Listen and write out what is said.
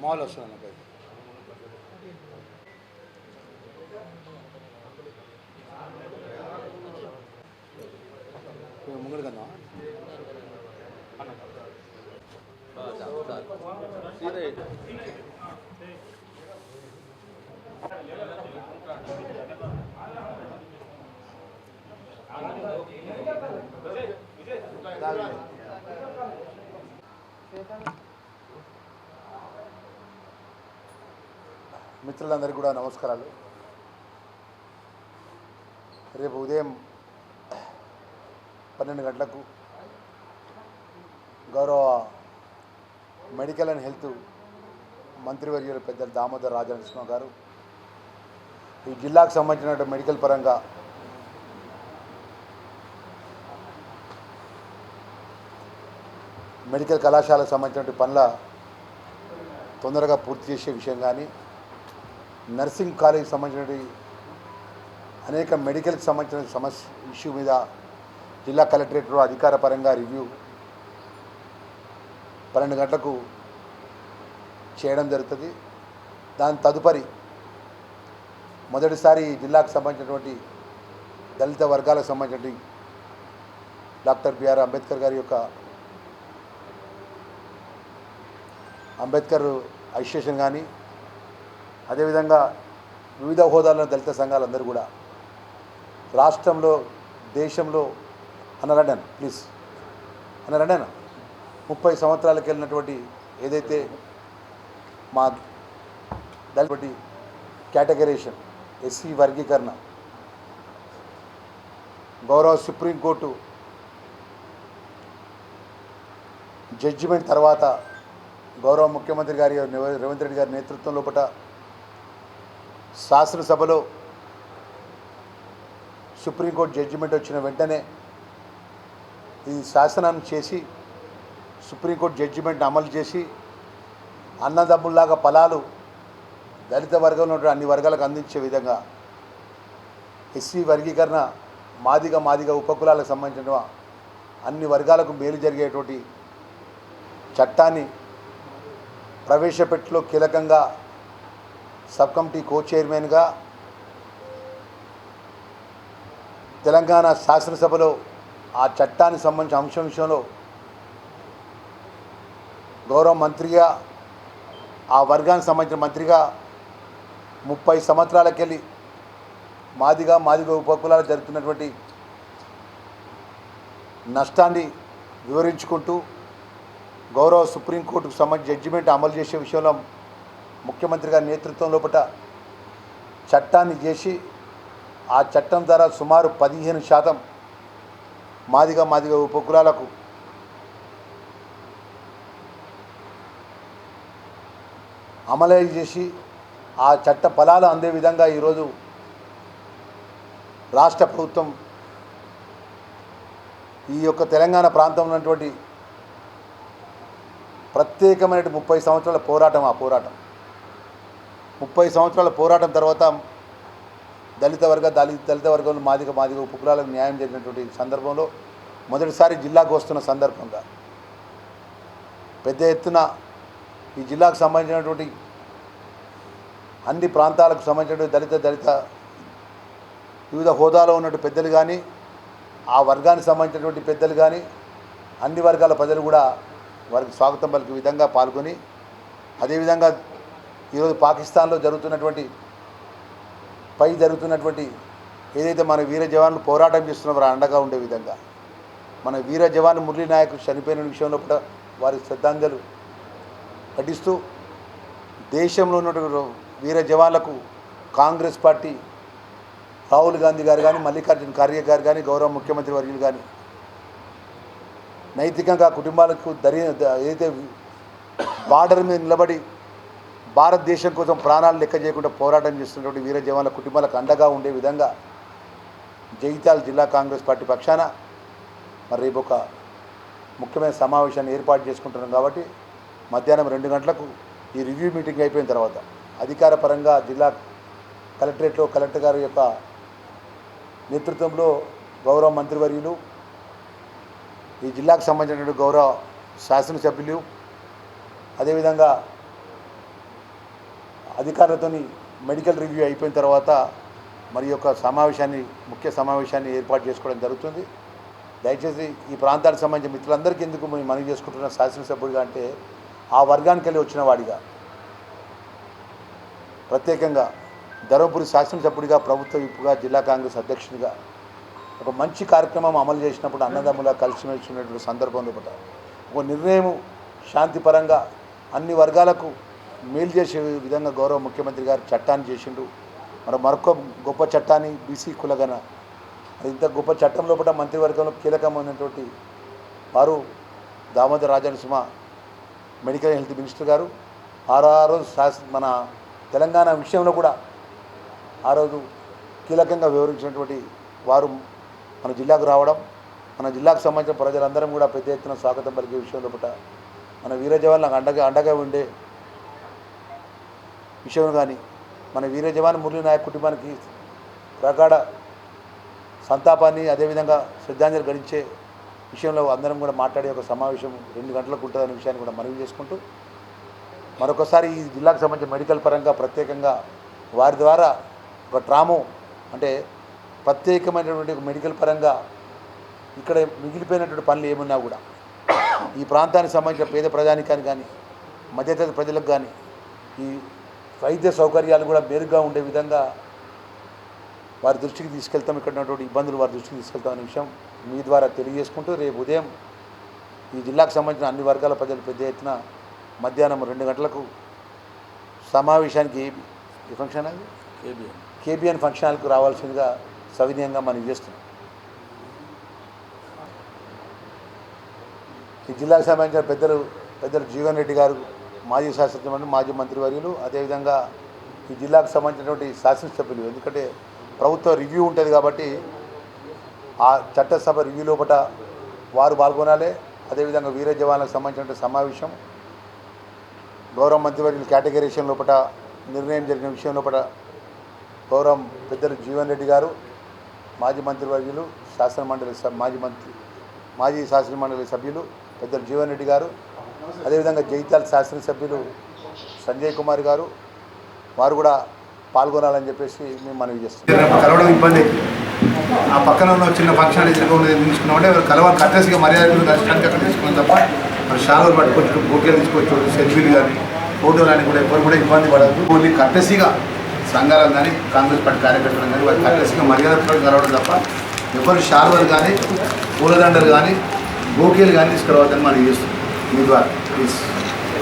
Mall వస్తుంది నాకు ముంగడు కదా మిత్రులందరికీ కూడా నమస్కారాలు. రేపు ఉదయం పన్నెండు గంటలకు గౌరవ మెడికల్ అండ్ హెల్త్ మంత్రివర్యులు పెద్ద దామోదర్ రాజనరసింహ గారు ఈ జిల్లాకు సంబంధించిన మెడికల్ పరంగా మెడికల్ కళాశాలకు సంబంధించినటువంటి పనుల తొందరగా పూర్తి చేసే విషయం కానీ నర్సింగ్ కాలేజ్ సంబంధించినటువంటి అనేక మెడికల్కి సంబంధించిన సమస్య ఇష్యూ మీద జిల్లా కలెక్టరేటర్ అధికార పరంగా రివ్యూ పన్నెండు గంటలకు చేయడం జరుగుతుంది. దాని తదుపరి మొదటిసారి జిల్లాకు సంబంధించినటువంటి దళిత వర్గాలకు సంబంధించిన డాక్టర్ బిఆర్ అంబేద్కర్ గారి యొక్క అంబేద్కర్ అసోసియేషన్ కానీ అదేవిధంగా వివిధ హోదాల్లో దళిత సంఘాలందరూ కూడా రాష్ట్రంలో దేశంలో అన్నరండన్ ప్లీజ్ అన్నరండన్ ముప్పై సంవత్సరాలకు వెళ్ళినటువంటి ఏదైతే మా దళిత కేటగరేషన్ ఎస్సీ వర్గీకరణ గౌరవ సుప్రీంకోర్టు జడ్జిమెంట్ తర్వాత గౌరవ ముఖ్యమంత్రి గారి రేవంత్ రెడ్డి గారి నేతృత్వం లోపల శాసనసభలో సుప్రీంకోర్టు జడ్జిమెంట్ వచ్చిన వెంటనే ఈ శాసనాన్ని చేసి సుప్రీంకోర్టు జడ్జిమెంట్ అమలు చేసి అన్నదమ్ముల్లాగా ఫలాలు దళిత వర్గంలో ఉన్న అన్ని వర్గాలకు అందించే విధంగా ఎస్సీ వర్గీకరణ మాదిగ మాదిగ ఉపకులాలకు సంబంధించిన అన్ని వర్గాలకు మేలు జరిగేటువంటి చట్టాన్ని ప్రవేశపెట్టులో కీలకంగా సబ్ కమిటీ కో చైర్మన్గా తెలంగాణ శాసనసభలో ఆ చట్టానికి సంబంధించిన అంశం విషయంలో గౌరవ మంత్రిగా ఆ వర్గానికి సంబంధించిన మంత్రిగా ముప్పై సంవత్సరాలకెళ్ళి మాదిగా మాదిగా ఉపకులాలు జరుగుతున్నటువంటి నష్టాన్ని వివరించుకుంటూ గౌరవ సుప్రీంకోర్టుకు సంబంధించి జడ్జిమెంట్ అమలు చేసే విషయంలో ముఖ్యమంత్రి గారి నేతృత్వం లోపల చట్టాన్ని చేసి ఆ చట్టం ద్వారా సుమారు పదిహేను శాతం మాదిగా మాదిగా ఉపకులాలకు అమలు చేసి ఆ చట్ట ఫలాలు అందే విధంగా ఈరోజు రాష్ట్ర ప్రభుత్వం ఈ యొక్క తెలంగాణ ప్రాంతంలో ఉన్నటువంటి ప్రత్యేకమైన ముప్పై సంవత్సరాల పోరాటం ఆ పోరాటం. ముప్పై సంవత్సరాల పోరాటం తర్వాత దళిత వర్గ దళిత దళిత వర్గంలో మాదిక మాదిక కులాలకు న్యాయం జరిగినటువంటి సందర్భంలో మొదటిసారి జిల్లాకు వస్తున్న సందర్భంగా పెద్ద ఎత్తున ఈ జిల్లాకు సంబంధించినటువంటి అన్ని ప్రాంతాలకు సంబంధించినటువంటి దళిత దళిత వివిధ హోదాలో ఉన్నటువంటి పెద్దలు కానీ ఆ వర్గానికి సంబంధించినటువంటి పెద్దలు కానీ అన్ని వర్గాల ప్రజలు కూడా వారికి స్వాగతం పలికే విధంగా పాల్గొని అదేవిధంగా ఈరోజు పాకిస్తాన్లో జరుగుతున్నటువంటి పై జరుగుతున్నటువంటి ఏదైతే మన వీర జవాన్లు పోరాటం చేస్తున్నారో అండగా ఉండే విధంగా మన వీర జవాన్ మురళీ నాయక్ చనిపోయిన విషయంలో కూడా వారి శ్రద్ధాంజలు పఠిస్తూ దేశంలో ఉన్నటువంటి వీర జవాన్లకు కాంగ్రెస్ పార్టీ రాహుల్ గాంధీ గారు కానీ మల్లికార్జున ఖార్గే గారు కానీ గౌరవ ముఖ్యమంత్రి వర్యులు కానీ నైతికంగా కుటుంబాలకు దరి ఏదైతే బార్డర్ మీద నిలబడి భారతదేశం కోసం ప్రాణాలు లెక్క చేయకుండా పోరాటం చేస్తున్నటువంటి వీర జవాన్ల కుటుంబాలకు అండగా ఉండే విధంగా జగిత్యాల జిల్లా కాంగ్రెస్ పార్టీ పక్షాన మరి రేపు ఒక ముఖ్యమైన సమావేశాన్ని ఏర్పాటు చేసుకుంటున్నాం కాబట్టి మధ్యాహ్నం రెండు గంటలకు ఈ రివ్యూ మీటింగ్ అయిపోయిన తర్వాత అధికార పరంగా జిల్లా కలెక్టరేట్లో కలెక్టర్ గారి యొక్క నేతృత్వంలో గౌరవ మంత్రివర్యులు ఈ జిల్లాకు సంబంధించినటువంటి గౌరవ శాసనసభ్యులు అదేవిధంగా అధికారులతోని మెడికల్ రివ్యూ అయిపోయిన తర్వాత మరి యొక్క సమావేశాన్ని ముఖ్య సమావేశాన్ని ఏర్పాటు చేసుకోవడం జరుగుతుంది. దయచేసి ఈ ప్రాంతానికి సంబంధించిన మిత్రులందరికీ ఎందుకు మేము మనవి చేసుకుంటున్న శాసనసభ్యుడిగా అంటే ఆ వర్గానికి వెళ్ళి వచ్చిన వాడిగా. ప్రత్యేకంగా ధర్మపురి శాసనసభ్యుడిగా ప్రభుత్వ విప్పుగా జిల్లా కాంగ్రెస్ అధ్యక్షునిగా ఒక మంచి కార్యక్రమం అమలు చేసినప్పుడు అన్నదమ్ముల కలిసిమెలిసినటువంటి సందర్భంలో పట్ల ఒక నిర్ణయం శాంతిపరంగా అన్ని వర్గాలకు మేలు చేసే విధంగా గౌరవ ముఖ్యమంత్రి గారు చట్టాన్ని చేసిండు మరి మరొక గొప్ప చట్టాన్ని బీసీ కులగన. మరి ఇంత గొప్ప చట్టం లోపల మంత్రివర్గంలో కీలకమైనటువంటి వారు Damodar Rajanarasimha medical health minister garu. ఆరోజు ఆ రోజు మన తెలంగాణ విషయంలో కూడా ఆ రోజు కీలకంగా వివరించినటువంటి వారు మన జిల్లాకు రావడం మన జిల్లాకు సంబంధించిన ప్రజలందరం కూడా పెద్ద ఎత్తున స్వాగతం పలికే విషయంలో పట మన వీర నాకు అండగా అండగా ఉండే విషయం కానీ మన వీర జవాన్ మురళీ నాయక్ కుటుంబానికి ప్రగాఢ సంతాపాన్ని అదేవిధంగా శ్రద్ధాంజలి గడించే విషయంలో అందరం కూడా మాట్లాడే ఒక సమావేశం రెండు గంటలకు ఉంటుందనే విషయాన్ని కూడా మనవి చేసుకుంటూ మరొకసారి ఈ జిల్లాకు సంబంధించిన మెడికల్ పరంగా ప్రత్యేకంగా వారి ద్వారా ఒక ట్రాము అంటే ప్రత్యేకమైనటువంటి మెడికల్ పరంగా ఇక్కడ మిగిలిపోయినటువంటి పనులు ఏమున్నా కూడా ఈ ప్రాంతానికి సంబంధించిన పేద ప్రజానికానికి కానీ మధ్యతరగతి ప్రజలకు కానీ ఈ వైద్య సౌకర్యాలు కూడా మెరుగ్గా ఉండే విధంగా వారి దృష్టికి తీసుకెళ్తాం. ఇక్కడ ఉన్నటువంటి ఇబ్బందులు వారి దృష్టికి తీసుకెళ్తాం అనే విషయం మీ ద్వారా తెలియజేసుకుంటూ రేపు ఉదయం ఈ జిల్లాకు సంబంధించిన అన్ని వర్గాల ప్రజలు పెద్ద ఎత్తున మధ్యాహ్నం రెండు గంటలకు సమావేశానికి ఏ ఫంక్షన్ అది? కేబిఎన్. ఫంక్షన్ హాల్కు రావాల్సిందిగా సవినయంగా మనం చేస్తున్నాం. ఈ జిల్లాకు సంబంధించిన పెద్దలు పెద్దలు జీవన్ రెడ్డి గారు మాజీ శాసనసభ్యులు మాజీ మంత్రివర్యులు అదేవిధంగా ఈ జిల్లాకు సంబంధించినటువంటి శాసనసభ్యులు. ఎందుకంటే ప్రభుత్వ రివ్యూ ఉంటుంది కాబట్టి ఆ చట్టసభ రివ్యూ లోపల వారు పాల్గొనాలి. అదేవిధంగా వీర జవాన్లకు సంబంధించినటువంటి సమావేశం గౌరవ మంత్రివర్యులు కేటగిరీషన్ లోపల నిర్ణయం జరిగిన విషయం లోపల గౌరవం పెద్దలు జీవన్ రెడ్డి గారు మాజీ మంత్రివర్యులు శాసన మండలి మాజీ మంత్రి మాజీ శాసన మండలి సభ్యులు పెద్దలు జీవన్ రెడ్డి గారు అదేవిధంగా జైతాల్ శాసనసభ్యులు సంజయ్ కుమార్ గారు వారు కూడా పాల్గొనాలని చెప్పేసి మేము మనవి చేస్తున్నాం. కలవడం ఇబ్బంది. ఆ పక్కన ఉన్న చిన్న ఫంక్షన్ తీసుకున్నాం అంటే తీసుకున్నామంటే కలవాలి కట్టేసిగా మర్యాదలు దర్శనానికి అక్కడ తీసుకున్నాం తప్ప మరి షాలులు పట్టుకోవచ్చు బోకేలు తీసుకోవచ్చు సెల్ఫీలు కానీ ఫోటోలు అని కూడా ఎవరు కూడా ఇబ్బంది పడదు ఓన్లీ కట్టెసిగా సంఘాలను కానీ కాంగ్రెస్ పార్టీ కార్యకర్తలను కానీ వారు కట్టెసిగా మర్యాదలు కలవడం తప్ప ఎవరు షాలువలు కానీ పూలదండలు కానీ బోకేలు కానీ తీసుకురావద్దని మనం చేస్తున్నాం. మీ ద్వారా ప్లీజ్